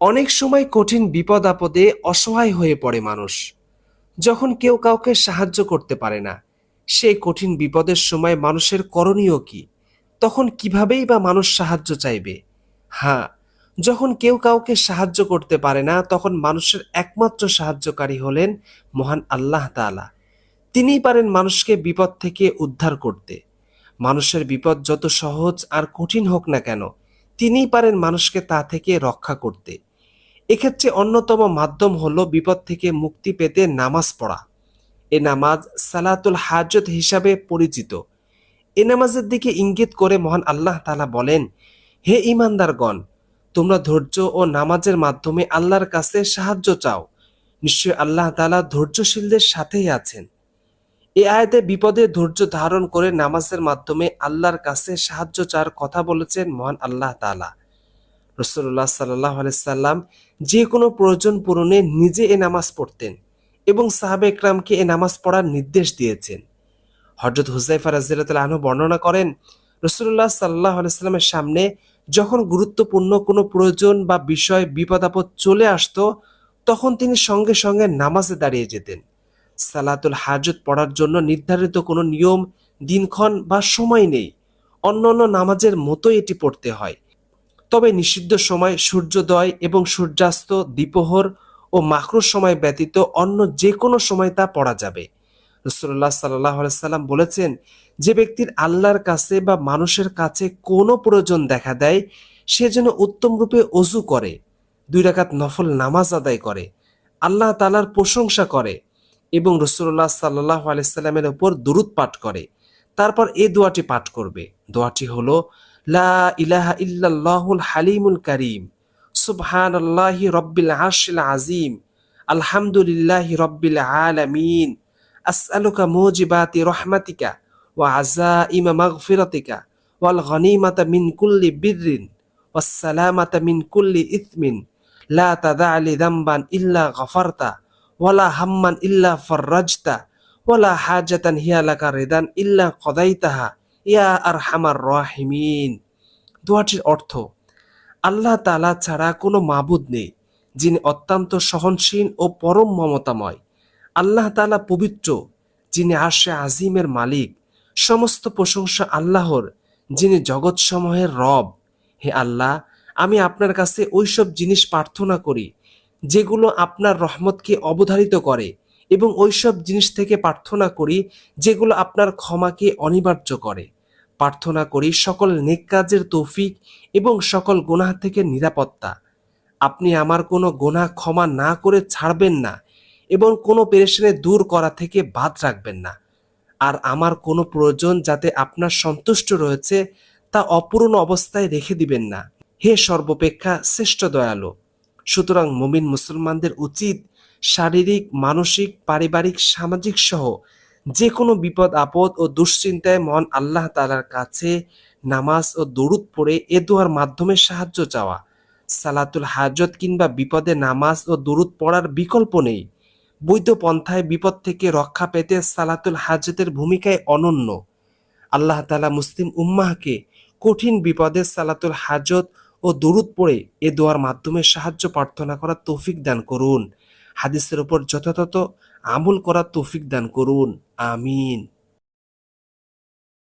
অনেক সময় কঠিন বিপদ আপদে অসহায় হয়ে পড়ে মানুষ। যখন কেউ কাউকে সাহায্য করতে পারে না, সেই কঠিন বিপদের সময় মানুষের করণীয় কি? তখন কিভাবেই বা মানুষ সাহায্য চাইবে? হ্যাঁ যখন কেউ কাউকে সাহায্য করতে পারে না, তখন মানুষের একমাত্র সাহায্যকারী হলেন মহান আল্লাহ তাআলা। তিনিই পারেন মানুষকে বিপদ থেকে উদ্ধার করতে। মানুষের বিপদ যত সহজ আর কঠিন হোক না কেন তিনিই পারেন মানুষকে তা থেকে রক্ষা করতে। এক্ষেত্রে অন্যতম মাধ্যম হলো বিপদ থেকে মুক্তি পেতে নামাজ পড়া। এ নামাজ সালাতুল হাজত হিসাবে পরিচিত। এ নামাজের দিকে ইঙ্গিত করে মহান আল্লাহ তালা বলেন, হে ইমানদারগণ তোমরা ধৈর্য ও নামাজের মাধ্যমে আল্লাহর কাছে সাহায্য চাও। নিশ্চয় আল্লাহ তালা ধৈর্যশীলদের সাথেই আছেন। এ আয়াতে বিপদে ধৈর্য ধারণ করে নামাজের মাধ্যমে আল্লাহর কাছে সাহায্য চাওয়ার কথা বলেছেন মহান আল্লাহ তাআলা। রসুল্লাহ সাল্লাহ সাল্লাম যে কোনো প্রয়োজন পূরণে নিজে এ নামাজ পড়তেন এবং সাহাবে একরামকে এ নামাজ পড়ার নির্দেশ দিয়েছেন। হজরত হুজাইফা রাজিয়াল আনহু বর্ণনা করেন রসুল্লাহ সাল্লাহ সাল্লামের সামনে যখন গুরুত্বপূর্ণ কোনো প্রয়োজন বা বিষয় বিপদ আপদ চলে আসতো, তখন তিনি সঙ্গে সঙ্গে নামাজে দাঁড়িয়ে যেতেন। সালাতুল হাজত পড়ার জন্য নির্ধারিত কোনো নিয়ম, দিনক্ষণ বা সময় নেই। অন্যান্য নামাজের মতোই এটি পড়তে হয়। তবে নিষিদ্ধ সময় সূর্যোদয় এবং সূর্যাস্ত দ্বিপ্রহর ও মাকরুর সময় ব্যতীত অন্য যে কোনো সময় তা পড়া যাবে। রসুল্লাহ সাল্লাহ সাল্লাম বলেছেন, যে ব্যক্তির আল্লাহর কাছে বা মানুষের কাছে কোনো প্রয়োজন দেখা দেয়, সে যেন উত্তম রূপে অজু করে, দুই রাকাত নফল নামাজ আদায় করে, আল্লাহ তালার প্রশংসা করে এবং রসুল্লাহ সাল্লাহ আলাইসাল্লামের ওপর দুরুদ পাঠ করে। তারপর এই দোয়াটি পাঠ করবে। দোয়াটি হল, লা ইলাহা ইল্লাল্লাহুল হালিমুল কারিম, সুবহানাল্লাহি রব্বিল আরশিল আজিম আলহামদুলিল্লাহি রব্বিল আলামিন, আসআলুকা মুজিবাতি রহমাতিকা ওয়া আযাইমা মাগফিরাতিকা ওয়াল গনিমাতা মিন কুল্লি বিররিন ওয়াস সালামাতা মিন কুল্লি ইথমিন লা তাদা লি দামবান ইল্লা গফারতা। ওয়ালা হাম্মান ইল্লা ফররাজতা, ওয়ালা হাজাতান হিয়া লাকা রিদান ইল্লা কদাইতাহা, ইয়া আর হামার রাহিমিন। দোয়াটির অর্থ, আল্লাহ তালা ছাড়া কোনো মাবুদ নেই, যিনি অত্যন্ত সহনশীল ও পরম মমতাময়। আল্লাহ তালা পবিত্র, যিনি আশে আজিমের মালিক। সমস্ত প্রশংসা আল্লাহর, যিনি জগৎসমূহের রব। হে আল্লাহ, আমি আপনার কাছে ওইসব জিনিস প্রার্থনা করি যেগুলো আপনার রহমতকে অবধারিত করে এবং ওইসব জিনিস থেকে প্রার্থনা করি যেগুলো আপনার ক্ষমাকে অনিবার্য করে। প্রার্থনা করি সকল নেক কাজের তৌফিক এবং সকল গোনাহ থেকে নিরাপত্তা। আপনি আমার কোনো গোনাহ ক্ষমা না করে ছাড়বেন না এবং কোনো পেরেশানে দূর করা থেকে বাদ রাখবেন না। আর আমার কোনো প্রয়োজন যাতে আপনার সন্তুষ্ট রয়েছে তা অপূর্ণ অবস্থায় রেখে দিবেন না। হে সর্বপেক্ষা শ্রেষ্ঠ দয়ালু সুতরাং মুমিন মুসলমানদের উচিত শারীরিক, মানসিক, পারিবারিক, সামাজিক সহ যে কোনো বিপদ, আপদ ও দুশ্চিন্তায় মন আল্লাহ তালার কাছে নামাজ ও দরুদ পড়ে এ দোয়ার মাধ্যমে সাহায্য চাওয়া। সালাতুল হাজত কিংবা বিপদে নামাজ ও দরুদ পড়ার বিকল্প নেই। বৈধ পন্থায় বিপদ থেকে রক্ষা পেতে সালাতুল হাজতের ভূমিকায় অনন্য। আল্লাহ তালা মুসলিম উম্মাহকে কঠিন বিপদে সালাতুল হাজত ও দরুদ পড়ে এ দোয়ার মাধ্যমে সাহায্য প্রার্থনা করার তৌফিক দান করুন। হাদিসের উপর যথাযথ আমল করার তৌফিক দান করুন। আমিন।